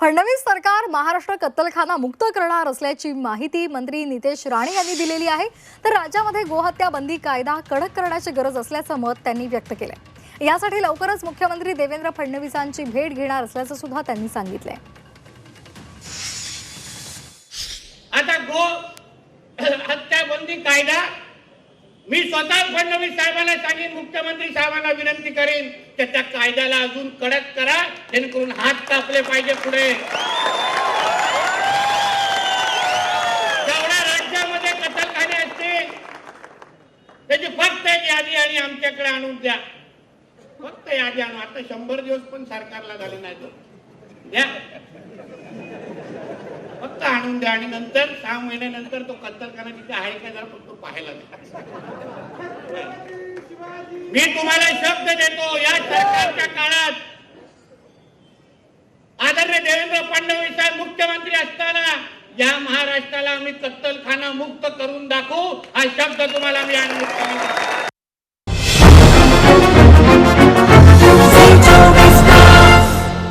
फडणवीस सरकार महाराष्ट्र कत्तलखाना मुक्त करणार असल्याची माहिती मंत्री नितेश राणे यांनी दिलेली आहे. तर राज्यामध्ये गोहत्या बंदी कायदा कडक करण्याची गरज असल्याचं मत त्यांनी व्यक्त केलंय. यासाठी लवकरच मुख्यमंत्री देवेंद्र फडणवीसांची भेट घेणार असल्याचं सुद्धा त्यांनी सांगितलंय. आता गो हत्याबंदी कायदा मी स्वतः फडणवीस साहेबांना सांगेन मुख्यमंत्री साहेबांना विनंती करेन की त्या कायद्याला अजून कडक करा जेणेकरून हात कापले पाहिजे पुढे. जेवढ्या राज्यामध्ये कतलखाने असतील त्याची फक्त एक यादी आणि आमच्याकडे आणून द्या. फक्त यादी आणून आता शंभर दिवस पण सरकारला झाले नाही तर द्या. आणून द्या आणि नंतर सहा महिन्यानंतर तो कत्तलखाना तिथे आहे का जरा फक्त पाहायला द्या. मी तुम्हाला शब्द देतो या सरकारच्या काळात आदरणीय देवेंद्र फडणवीस साहेब मुख्यमंत्री असताना या महाराष्ट्राला आम्ही कत्तलखाना मुक्त करून दाखवू हा शब्द तुम्हाला मी आणून